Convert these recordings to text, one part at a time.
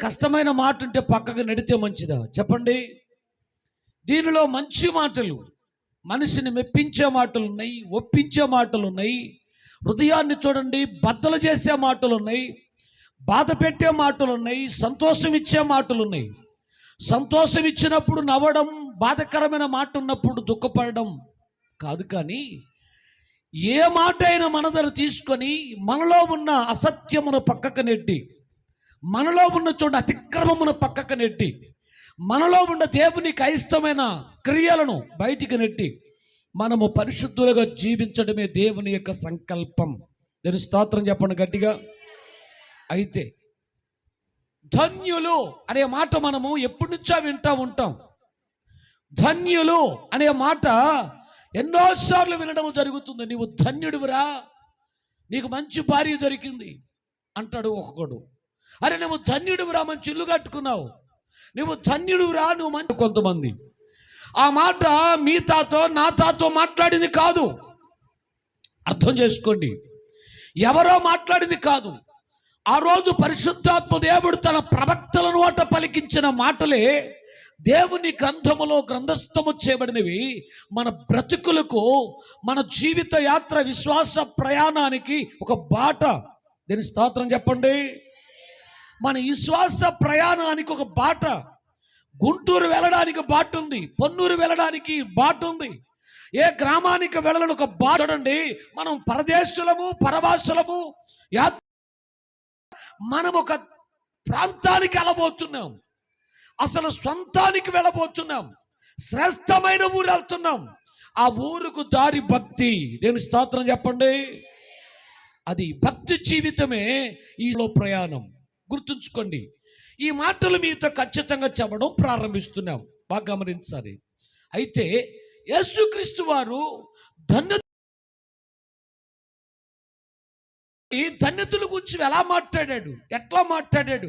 కష్టమైన మాట ఉంటే పక్కకు నడితే మంచిదా? చెప్పండి. దీనిలో మంచి మాటలు మనిషిని మెప్పించే మాటలు ఉన్నాయి ఒప్పించే మాటలు ఉన్నాయి హృదయాన్ని చూడండి బద్దలు చేసే మాటలు ఉన్నాయి బాధ పెట్టే మాటలు ఉన్నాయి సంతోషం ఇచ్చే మాటలు ఉన్నాయి సంతోషం ఇచ్చినప్పుడు నవ్వడం బాధకరమైన మాట ఉన్నప్పుడు దుఃఖపడడం కాదు కానీ ఏ మాట అయినా మనదరు తీసుకొని మనలో ఉన్న అసత్యమును పక్కకు నెట్టి మనలో ఉన్న చోట అతిక్రమమును పక్కకు నెట్టి మనలో ఉన్న దేవుని అయిష్టమైన క్రియలను బయటికి నెట్టి మనము పరిశుద్ధులుగా జీవించడమే దేవుని యొక్క సంకల్పం. నేను స్తోత్రం చెప్పండి గట్టిగా. అయితే ధన్యులు అనే మాట మనము ఎప్పటి నుంచో వింటా ఉంటాం. ధన్యులు అనే మాట ఎన్నోసార్లు వినడం జరుగుతుంది. నీవు ధన్యుడివిరా నీకు మంచి భార్య దొరికింది అంటాడు ఒకడు. అరే నువ్వు ధన్యుడివిరా మంచి ఇల్లు కట్టుకున్నావు. నువ్వు ధన్యుడివిరా నువ్వు మంచి కొంతమంది. ఆ మాట మీ తాతో నా తాతో మాట్లాడింది కాదు. అర్థం చేసుకోండి. ఎవరో మాట్లాడింది కాదు. ఆ రోజు పరిశుద్ధాత్మ దేవుడు తన ప్రవక్తల నోట పలికించిన మాటలే దేవుని గ్రంథములో గ్రంథస్థము చేయబడినవి. మన బ్రతుకులకు మన జీవిత యాత్ర విశ్వాస ప్రయాణానికి ఒక బాట. దీని స్తోత్రం చెప్పండి. మన విశ్వాస ప్రయాణానికి ఒక బాట. గుంటూరు వెళ్ళడానికి బాట ఉంది. పొన్నూరు వెళ్ళడానికి బాట ఉంది. ఏ గ్రామానికి వెళ్ళడం ఒక బాట చూడండి. మనం పరదేశులము పరవాసులము మనం ఒక ప్రాంతానికి వెళ్ళబోతున్నాం. అసలు సొంతానికి వెళ్ళబోతున్నాం. శ్రేష్టమైన ఊరు వెళ్తున్నాం. ఆ ఊరుకు దారి భక్తి. దేని స్తోత్రం చెప్పండి. అది భక్తి జీవితమే ఈలో ప్రయాణం. గుర్తుంచుకోండి. ఈ మాటలు మీతో ఖచ్చితంగా చెప్పడం ప్రారంభిస్తున్నాం. బాగా గమనించాలి. అయితే యేసుక్రీస్తు వారు ధన్య ఈ ధన్యతుల గురించి ఎలా మాట్లాడాడు? ఎట్లా మాట్లాడాడు?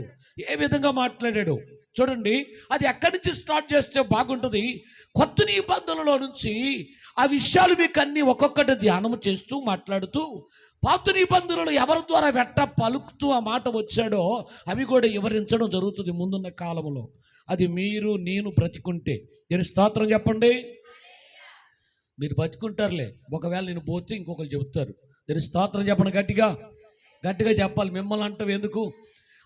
ఏ విధంగా మాట్లాడాడు? చూడండి అది ఎక్కడి నుంచి స్టార్ట్ చేస్తే బాగుంటుంది? కొత్త నిబంధనలో నుంచి ఆ విషయాలు మీకు అన్ని ఒక్కొక్కటి ధ్యానం చేస్తూ మాట్లాడుతూ పాత నిబంధనలు ఎవరి ద్వారా వెట్ట పలుకుతూ ఆ మాట వచ్చాడో అవి కూడా వివరించడం జరుగుతుంది ముందున్న కాలంలో అది మీరు నేను బ్రతికుంటే. నేను స్తోత్రం చెప్పండి. మీరు బతుకుంటారులే ఒకవేళ నేను పోతే ఇంకొకరు చెబుతారు. దీని స్తోత్రం చెప్పండి గట్టిగా. గట్టిగా చెప్పాలి. మిమ్మల్ని అంటావు ఎందుకు?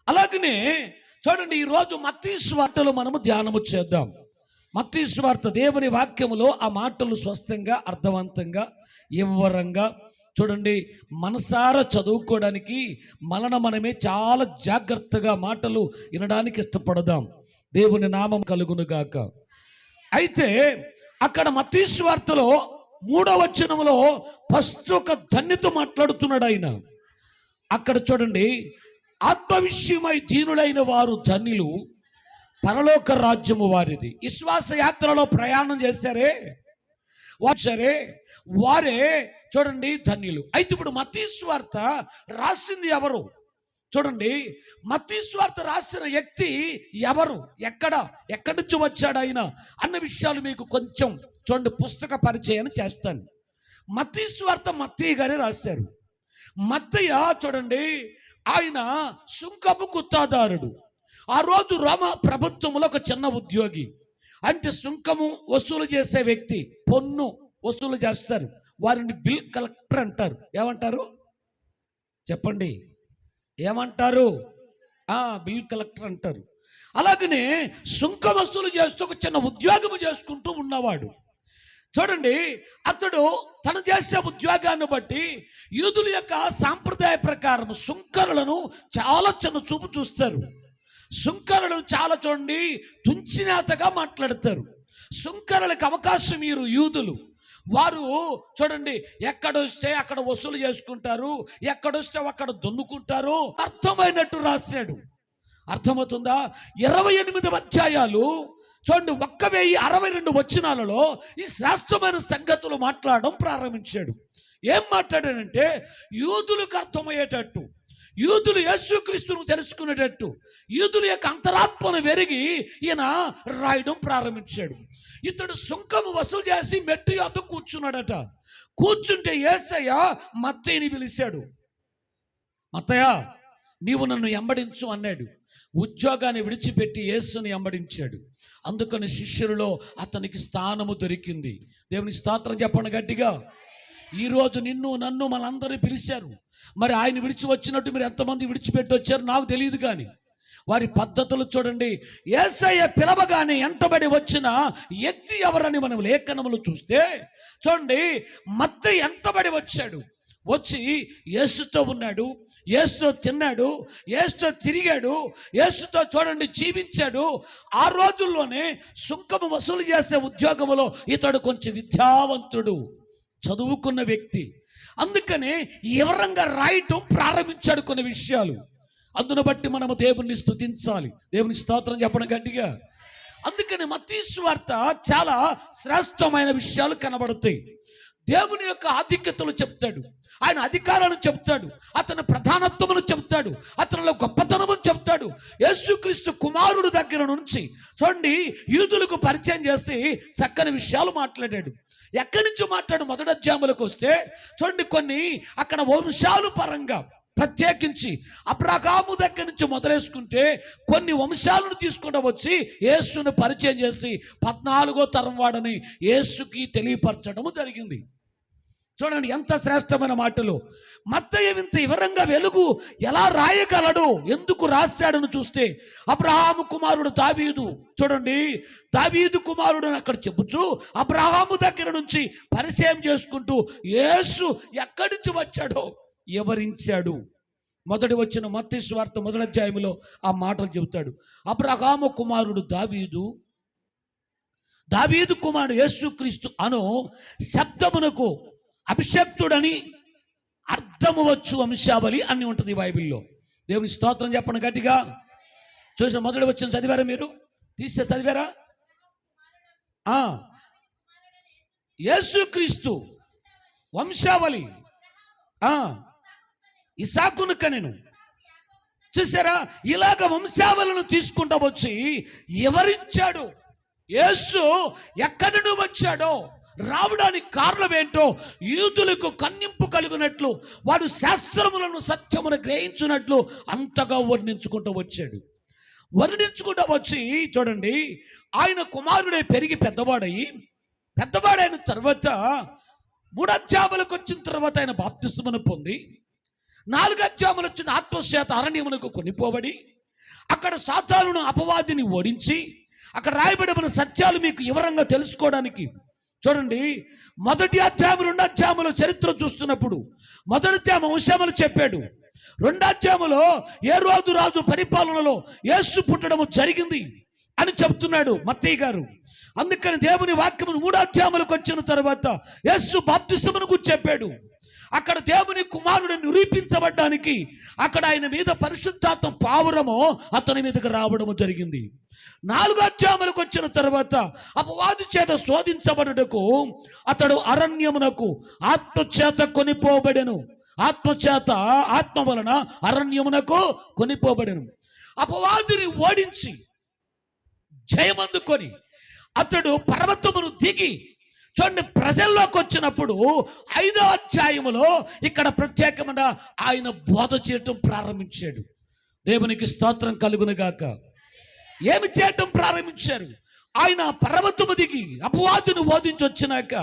అలాగనే చూడండి ఈరోజు మతీశ్వార్తలో మనము ధ్యానము చేద్దాం. మతీశ్వార్త దేవుని వాక్యములో ఆ మాటలు స్వస్థంగా అర్థవంతంగా వివరంగా చూడండి మనసారా చదువుకోవడానికి మనన మనమే చాలా జాగ్రత్తగా మాటలు వినడానికి ఇష్టపడదాం. దేవుని నామం కలుగును గాక. అయితే అక్కడ మతీశ్వార్తలో మూడవ వచనంలో ఫస్ట్ ఒక ధన్యతో మాట్లాడుతున్నాడు ఆయన. అక్కడ చూడండి ఆత్మవిషయమై దీనులైన వారు ధన్యులు పరలోక రాజ్యము వారిది. విశ్వాస యాత్రలో ప్రయాణం చేశారే? వచ్చారే వారే చూడండి ధన్యులు. అయితే ఇప్పుడు మతీశ్వార్త రాసింది ఎవరు? చూడండి మతీశ్వార్త రాసిన వ్యక్తి ఎవరు? ఎక్కడ? ఎక్కడి నుంచి వచ్చాడు ఆయన? అన్న విషయాలు మీకు కొంచెం చూడండి పుస్తక పరిచయం చేస్తాను. మతీశ్వార్త మత్తయ్య గారే రాశారు. మత్తయ్య చూడండి ఆయన సుంకపు గుత్తాదారుడు. ఆ రోజు రోమ ప్రభుత్వంలో ఒక చిన్న ఉద్యోగి. అంటే సుంకము వసూలు చేసే వ్యక్తి పొన్ను వసూలు చేస్తారు. వారిని బిల్ కలెక్టర్ అంటారు. ఏమంటారు? చెప్పండి. ఏమంటారు? బిల్ కలెక్టర్ అంటారు. అలాగనే సుంక వసూలు చేస్తూ ఒక చిన్న ఉద్యోగం చేసుకుంటూ ఉన్నవాడు. చూడండి అతడు తను చేసే ఉద్యోగాన్ని బట్టి యూదుల యొక్క సాంప్రదాయ ప్రకారం సుంకరులను చాలా చిన్న చూపు చూస్తారు. సుంకరులు చాలా చూడండి తుంచినాతగా మాట్లాడతారు. సుంకరులకు అవకాశం మీరు యూదులు. వారు చూడండి ఎక్కడొస్తే అక్కడ వసూలు చేసుకుంటారు ఎక్కడొస్తే అక్కడ దున్నుకుంటారు అర్థమైనట్టు రాశాడు. అర్థమవుతుందా? ఇరవై ఎనిమిది అధ్యాయాలు చూడండి ఒక్క వెయ్యి అరవై రెండు వచనాలలో ఈ శ్రేష్టమైన సంగతులు మాట్లాడడం ప్రారంభించాడు. ఏం మాట్లాడాడంటే యూదులకు అర్థమయ్యేటట్టు. యూదులు యేసుక్రీస్తును తెలుసుకునేటట్టు యూదుల యొక్క అంతరాత్మను వెరిగి ఈయన రాయడం ప్రారంభించాడు. ఇతడు సుంకము వసూలు చేసి మెట్టు యొద్ద కూర్చున్నాడట. కూర్చుంటే ఏసయ్య మత్తయ్యని పిలిచాడు. మత్తయ్య నీవు నన్ను ఎంబడించు అన్నాడు. ఉద్యోగాన్ని విడిచిపెట్టి యేసుని ఎంబడించాడు. అందుకని శిష్యులలో అతనికి స్థానము దొరికింది. దేవుని స్తోత్రం చెప్పండి గట్టిగా. ఈరోజు నిన్ను నన్ను మనందరినీ పిలిచారు. మరి ఆయన విడిచి వచ్చినట్టు మీరు ఎంతమంది విడిచిపెట్టి వచ్చారు నాకు తెలియదు కానీ. వారి పద్ధతులు చూడండి. ఏసయ్య పిలవగానే ఎంటబడి వచ్చిన ఎత్తి ఎవరని మనం లేఖనములు చూస్తే చూడండి మత్త ఎంటబడి వచ్చాడు. వచ్చి యేసుతో ఉన్నాడు యేసుతో తిన్నాడు యేసుతో తిరిగాడు యేసుతో చూడండి జీవించాడు. ఆ రోజుల్లోనే సుంకము వసూలు చేసే ఉద్యోగంలో ఇతడు కొంచెం విద్యావంతుడు. చదువుకున్న వ్యక్తి. అందుకనే వివరంగా రాయటం ప్రారంభించాడు కొన్ని విషయాలు. అందును బట్టి మనము దేవుణ్ణి స్తుతించాలి. దేవుని స్తోత్రం చెప్పడం గట్టిగా. అందుకని మతీశ్వార్త చాలా శ్రేష్టమైన విషయాలు కనబడతాయి. దేవుని యొక్క ఆధిక్యతలు చెప్తాడు. ఆయన అధికారాలను చెప్తాడు. అతని ప్రధానత్వమును చెప్తాడు. అతనిలో గొప్పతనము చెప్తాడు. యేసుక్రీస్తు కుమారుడు దగ్గర నుంచి చూడండి యూదులకు పరిచయం చేసి చక్కని విషయాలు మాట్లాడాడు. ఎక్కడి నుంచి మాట్లాడు? మొదటి అధ్యాములకు వస్తే చూడండి కొన్ని అక్కడ వంశాలు పరంగా ప్రత్యేకించి అబ్రహాము దగ్గర నుంచి మొదలేసుకుంటే కొన్ని వంశాలను తీసుకుంటూ వచ్చి యేసును పరిచయం చేసి పద్నాలుగో తరం వాడని యేసుకి తెలియపరచడము జరిగింది. చూడండి ఎంత శ్రేష్టమైన మాటలు. మత్తయ్య ఇంత వివరంగా వెలుగు ఎలా రాయగలడు? ఎందుకు రాశాడని చూస్తే అబ్రహాము కుమారుడు దావీదు. చూడండి దావీదు కుమారుడు అని అక్కడ చెప్పుచు అబ్రహాము దగ్గర నుంచి పరిచయం చేసుకుంటూ యేసు ఎక్కడి నుంచి వచ్చాడో వివరించాడు. మొదటి వచ్చిన మత్తి స్వార్థ మొదటి అధ్యాయంలో ఆ మాటలు చెబుతాడు. అబ్రహాము కుమారుడు దావీదు దావీదు కుమారుడు యేసుక్రీస్తు అను శబ్దమునకు అభిషక్తుడని అర్థము వచ్చు వంశావళి అని ఉంటుంది బైబిల్లో. దేవుని స్తోత్రం చెప్పండి గట్టిగా. చూసిన మొదటి వచ్చిన చదివారా మీరు? తీసే చదివారా? యేసుక్రీస్తు వంశావళి. ఇసాకును కనెను. చూసారా? ఇలాగ వంశావళిని తీసుకుంటూ వచ్చి వివరించాడు యేసు ఎక్కడి నుండి వచ్చాడో? రావడానికి కారణం ఏంటో యూదులకు కన్నింపు కలిగినట్లు వాడు శాస్త్రములను సత్యమును గ్రహించినట్లు అంతగా వర్ణించుకుంటూ వచ్చాడు. వర్ణించుకుంటూ వచ్చి చూడండి ఆయన కుమారుడే పెరిగి పెద్దవాడయి పెద్దవాడైన తర్వాత మూడధ్యాములకు వచ్చిన తర్వాత ఆయన బాప్తిస్మను పొంది నాలుగధ్యాములు వచ్చిన ఆత్మశాత అరణ్యమునకు కొనిపోబడి అక్కడ సాతానును అపవాదిని ఓడించి అక్కడ రాయబడిన సత్యాలు మీకు వివరంగా తెలుసుకోవడానికి చూడండి మొదటి అధ్యాయం రెండు అధ్యాయముల చరిత్ర చూస్తున్నప్పుడు మొదటి అధ్యాయం అంశములు చెప్పాడు. రెండు ఏ రోజు రాజు పరిపాలనలో యేసు పుట్టడము జరిగింది అని చెప్తున్నాడు మత్తయ్య గారు. అందుకని దేవుని వాక్యమును మూడాధ్యాములకు వచ్చిన తర్వాత యేసు బాప్తిస్తమును గురించి చెప్పాడు. అక్కడ దేవుని కుమారుడు నిరూపించబడ్డానికి అక్కడ ఆయన మీద పరిశుద్ధాత్మ పావురము అతని మీదకి రావడము జరిగింది. నాలుగు అధ్యాములకు వచ్చిన తర్వాత అపవాది చేత శోధించబడుటకు అతడు అరణ్యమునకు ఆత్మచేత కొనిపోబడెను. ఆత్మచేత ఆత్మ వలన అరణ్యమునకు కొనిపోబడెను. అపవాదిని ఓడించి జయమందుకొని అతడు పర్వతమును దిగి చూడండి ప్రజల్లోకి వచ్చినప్పుడు ఐదో అధ్యాయములో ఇక్కడ ప్రత్యేకమైన ఆయన బోధ చేయటం ప్రారంభించాడు. దేవునికి స్తోత్రం కలుగునుగాక. ఏమి చేయటం ప్రారంభించారు? ఆయన పర్వతము దిగి అపవాదును ఓదించి వచ్చినాక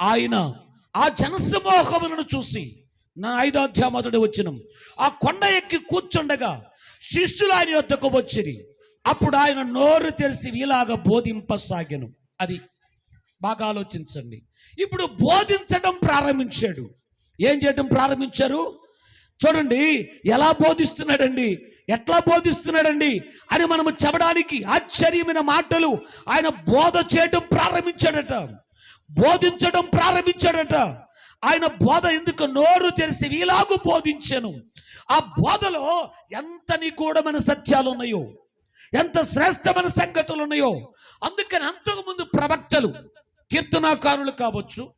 ఆయన ఆ జనసమూహములను చూసి నా ఐదో అధ్యాయం మొదటి వచ్చిన ఆ కొండ ఎక్కి కూర్చుండగా శిష్యులు ఆయన యొద్దకు వచ్చిరి. అప్పుడు ఆయన నోరు తెరిచి ఇలాగ బోధింపసాగాను. అది బాగా ఆలోచించండి. ఇప్పుడు బోధించడం ప్రారంభించాడు. ఏం చేయడం ప్రారంభించారు? చూడండి ఎలా బోధిస్తున్నాడండి? ఎట్లా బోధిస్తున్నాడండి? అని మనము చెప్పడానికి ఆశ్చర్యమైన మాటలు ఆయన బోధ చేయడం ప్రారంభించాడట. బోధించడం ప్రారంభించాడట. ఆయన బోధ ఎందుకు నోరు తెలిసి ఇలాగూ బోధించాను? ఆ బోధలో ఎంత నిగూఢమైన సత్యాలు ఉన్నాయో? ఎంత శ్రేష్టమైన సంగతులు ఉన్నాయో? అందుకని అంతకుముందు ప్రవక్తలు కీర్తనాకారులు కావచ్చు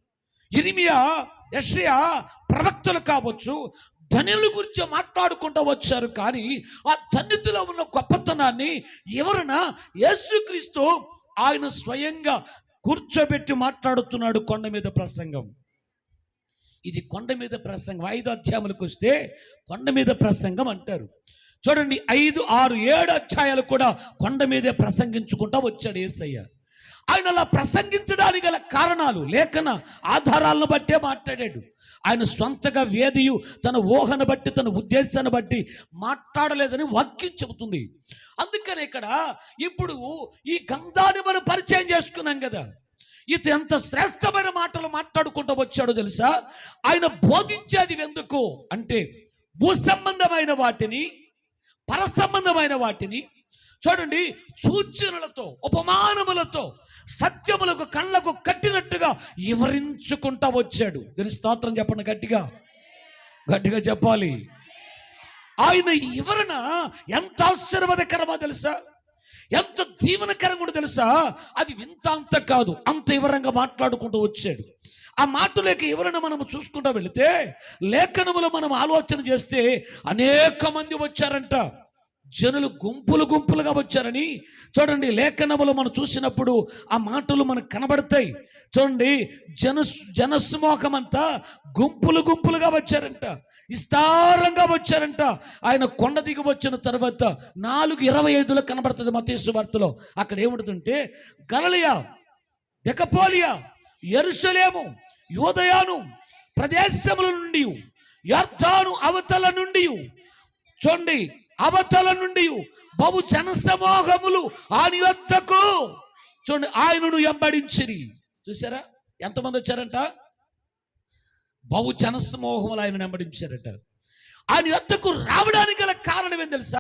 ఇరిమియా యషయా ప్రవక్తలు కావచ్చు ధనుల గురించి మాట్లాడుకుంటూ వచ్చారు. కానీ ఆ ధనితులో ఉన్న గొప్పతనాన్ని ఎవరన యేసుక్రీస్తు ఆయన స్వయంగా కూర్చోబెట్టి మాట్లాడుతున్నాడు కొండ మీద ప్రసంగం. ఇది కొండ మీద ప్రసంగం. ఐదు అధ్యాయులకు వస్తే కొండ మీద ప్రసంగం అంటారు. చూడండి ఐదు ఆరు ఏడు అధ్యాయాలు కూడా కొండ మీదే ప్రసంగించుకుంటా వచ్చాడు యేసయ్య. ఆయన అలా ప్రసంగించడానికి గల కారణాలు లేఖన ఆధారాలను బట్టే మాట్లాడాడు. ఆయన సొంతగా వేదియు తన ఊహను బట్టి తన ఉద్దేశాన్ని బట్టి మాట్లాడలేదని వాక్యం చెబుతుంది. అందుకని ఇక్కడ ఇప్పుడు ఈ గంధాన్ని మనం పరిచయం చేసుకున్నాం కదా. ఇతను ఎంత శ్రేష్టమైన మాటలు మాట్లాడుకుంటూ వచ్చాడో తెలుసా? ఆయన బోధించేది ఎందుకు అంటే భూ సంబంధమైన వాటిని పరసంబంధమైన వాటిని చూడండి సూచనలతో ఉపమానములతో సత్యములకు కళ్ళకు కట్టినట్టుగా వివరించుకుంటా వచ్చాడు. దీని స్తోత్రం చెప్పండి గట్టిగా. గట్టిగా చెప్పాలి. ఆయన వివరణ ఎంత ఆశీర్వాదకరమో తెలుసా? ఎంత దీవనకరంగా కూడా తెలుసా? అది వింత అంత కాదు. అంత వివరంగా మాట్లాడుకుంటూ వచ్చాడు. ఆ మాటలేక ఎవరైనా మనం చూసుకుంటూ వెళితే లేఖనములో మనం ఆలోచన చేస్తే అనేక మంది వచ్చారంట. జనులు గుంపులు గుంపులుగా వచ్చారని చూడండి లేఖనములు మనం చూసినప్పుడు ఆ మాటలు మనకు కనబడతాయి. చూడండి జన జనస్మోకమంతా అంతా గుంపులు గుంపులుగా వచ్చారంట విస్తారంగా వచ్చారంట. ఆయన కొండ దిగి వచ్చిన తర్వాత నాలుగు ఇరవై ఐదులో కనబడుతుంది మతేసు వార్తలో. అక్కడ ఏముంటుందంటే గలలియా దెకపోలియా ఎరుసలేము యోదయాను ప్రదేశముల నుండి యర్థాను అవతల నుండి చూడండి అవతల నుండి బహు జనసమూహములు ఆయన యొద్దకు చూడండి ఆయనను ఎంబడించిరి చూసారా? ఎంతమంది వచ్చారంట? బహు జనసమూహములు ఆయన వెంబడించారట. ఆయన యొద్దకు రావడానికి గల కారణం ఏం తెలుసా?